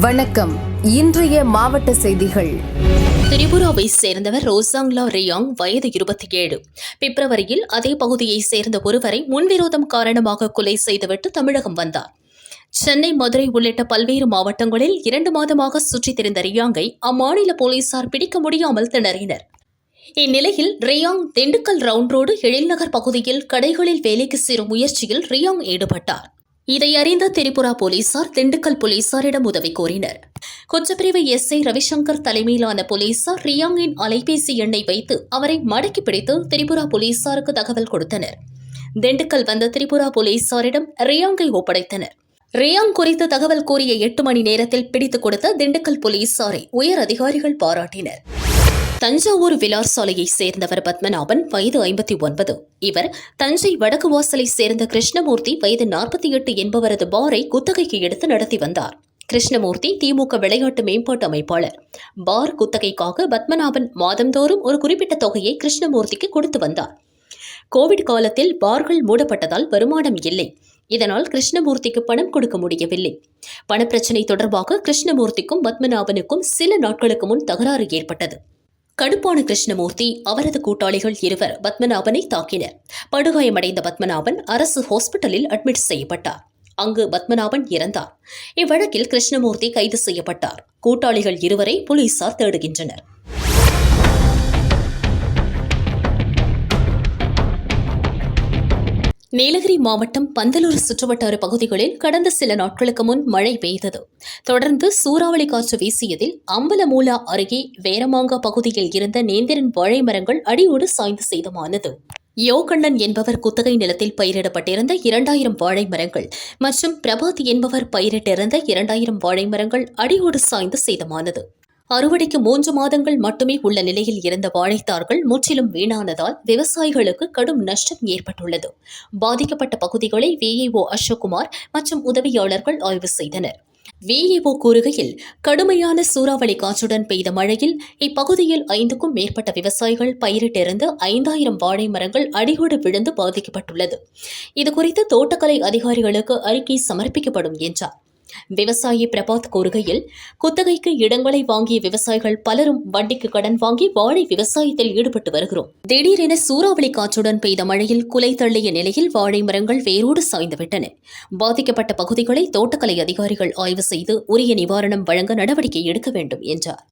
வணக்கம். இன்றைய மாவட்ட செய்திகள். திரிபுராவை சேர்ந்தவர் ரோசாங்லா ரியாங் வயது இருபத்தி ஏழு பிப்ரவரியில் அதே பகுதியை சேர்ந்த ஒருவரை முன்விரோதம் காரணமாக கொலை செய்துவிட்டு தமிழகம் வந்தார். சென்னை மதுரை உள்ளிட்ட பல்வேறு மாவட்டங்களில் இரண்டு மாதமாக சுற்றித் திரிந்த ரியாங்கை அம்மாநில போலீசார் பிடிக்க முடியாமல் திணறினர். இந்நிலையில் ரியாங் திண்டுக்கல் ரவுண்ட் ரோடு எழில்நகர் பகுதியில் கடைகளில் வேலைக்கு சேரும் முயற்சியில் ரியாங் ஈடுபட்டார். இதை அறிந்த திரிபுரா போலீசார் திண்டுக்கல் போலீசாரிடம் உதவி கோரினர். குற்றப்பிரிவு எஸ்ஐ ரவிசங்கர் தலைமையிலான போலீசார் ரியாங்கின் அலைபேசி எண்ணை வைத்து அவரை மடக்கி பிடித்து திரிபுரா போலீசாருக்கு தகவல் கொடுத்தனர். திண்டுக்கல் வந்த திரிபுரா போலீசாரிடம் ரியாங்கை ஒப்படைத்தனர். ரியாங் குறித்து தகவல் கூறிய எட்டு மணி நேரத்தில் பிடித்துக் கொடுத்த திண்டுக்கல் போலீசாரை உயர் அதிகாரிகள் பாராட்டினர். தஞ்சாவூர் விலார் சாலையைச் சேர்ந்தவர் பத்மநாபன் வயது ஐம்பத்தி ஒன்பது. இவர் தஞ்சை வடக்கு வாசலை சேர்ந்த கிருஷ்ணமூர்த்தி வயது நாற்பத்தி எட்டு என்பவரது பாரை குத்தகைக்கு எடுத்து நடத்தி வந்தார். கிருஷ்ணமூர்த்தி திமுக விளையாட்டு மேம்பாட்டு அமைப்பாளர். பார் குத்தகைக்காக பத்மநாபன் மாதந்தோறும் ஒரு குறிப்பிட்ட தொகையை கிருஷ்ணமூர்த்திக்கு கொடுத்து வந்தார். கோவிட் காலத்தில் பார்கள் மூடப்பட்டதால் வருமானம் இல்லை. இதனால் கிருஷ்ணமூர்த்திக்கு பணம் கொடுக்க முடியவில்லை. பணப்பிரச்சினை தொடர்பாக கிருஷ்ணமூர்த்திக்கும் பத்மநாபனுக்கும் சில நாட்களுக்கு முன் தகராறு ஏற்பட்டது. கடுப்பான கிருஷ்ணமூர்த்தி அவரது கூட்டாளிகள் இருவர் பத்மநாபனை தாக்கினர். படுகாயமடைந்த பத்மநாபன் அரசு ஹாஸ்பிட்டலில் அட்மிட் செய்யப்பட்டார். அங்கு பத்மநாபன் இறந்தார். இவ்வழக்கில் கிருஷ்ணமூர்த்தி கைது செய்யப்பட்டார். கூட்டாளிகள் இருவரை போலீசார் தேடுகின்றனர். நீலகிரி மாவட்டம் பந்தலூர் சுற்றுவட்டார பகுதிகளில் கடந்த சில நாட்களுக்கு முன் மழை பெய்தது. தொடர்ந்து சூறாவளி காற்று வீசியதில் அம்பலமூலா அருகே வேரமாங்கா பகுதியில் இருந்த நேந்திரன் வாழை மரங்கள் அடியோடு சாய்ந்து சேதமானது. யோகண்ணன் என்பவர் குத்தகை நிலத்தில் பயிரிடப்பட்டிருந்த இரண்டாயிரம் வாழை மரங்கள் மற்றும் பிரபாத் என்பவர் பயிரிட்டிருந்த இரண்டாயிரம் வாழை மரங்கள் அடியோடு சாய்ந்து சேதமானது. அறுவடைக்கு மூன்று மாதங்கள் மட்டுமே உள்ள நிலையில் இருந்த வாழைத்தார்கள் முற்றிலும் வீணானதால் விவசாயிகளுக்கு கடும் நஷ்டம் ஏற்பட்டுள்ளது. பாதிக்கப்பட்ட பகுதிகளை விஏஓ அசோக்குமார் மற்றும் உதவியாளர்கள் ஆய்வு செய்தனர். விஏஓ கூறுகையில் கடுமையான சூறாவளி காற்றுடன் பெய்த மழையில் இப்பகுதியில் ஐந்துக்கும் மேற்பட்ட விவசாயிகள் பயிரிட்டிருந்த ஐந்தாயிரம் வாழை மரங்கள் அடியோடு விழுந்து பாதிக்கப்பட்டுள்ளது. இதுகுறித்து தோட்டக்கலை அதிகாரிகளுக்கு அறிக்கை சமர்ப்பிக்கப்படும் என்றார். விவசாயி பிரபாத் கூறுகையில் குத்தகைக்கு இடங்களை வாங்கிய விவசாயிகள் பலரும் வண்டிக்கு கடன் வாங்கி வாழை விவசாயத்தில் ஈடுபட்டு வருகிறோம். திடீரென சூறாவளி காற்றுடன் பெய்த மழையில் குலை தள்ளிய நிலையில் வாழை மரங்கள் வேரோடு சாய்ந்துவிட்டன பாதிக்கப்பட்ட பகுதிகளை தோட்டக்கலை அதிகாரிகள் ஆய்வு செய்து உரிய நிவாரணம் வழங்க நடவடிக்கை எடுக்க வேண்டும் என்றார்.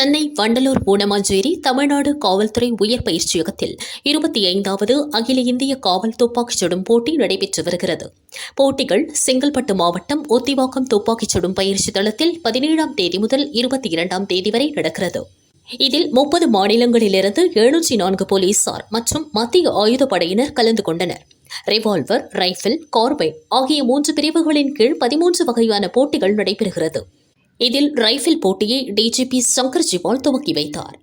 சென்னை வண்டலூர் பூனமாஞ்சேரி தமிழ்நாடு காவல்துறை உயர் பயிற்சியகத்தில் இருபத்தி ஐந்தாவது அகில இந்திய காவல் துப்பாக்கிச் சுடும் போட்டி நடைபெற்று வருகிறது. போட்டிகள் செங்கல்பட்டு மாவட்டம் ஒத்திவாக்கம் துப்பாக்கிச் சுடும் பயிற்சி தளத்தில் பதினேழாம் தேதி முதல் இருபத்தி இரண்டாம் தேதி வரை நடக்கிறது. இதில் முப்பது மாநிலங்களிலிருந்து எழுநூற்றி நான்கு போலீசார் மற்றும் மத்திய ஆயுதப்படையினர் கலந்து கொண்டனர். ரிவால்வர் ரைஃபிள் கார்பைட் ஆகிய மூன்று பிரிவுகளின் கீழ் பதிமூன்று வகையான போட்டிகள் நடைபெறுகிறது. இதில் ரைபிள் போட்டியை டிஜிபி சங்கர் ஜிவால் துவக்கி வைத்தார்.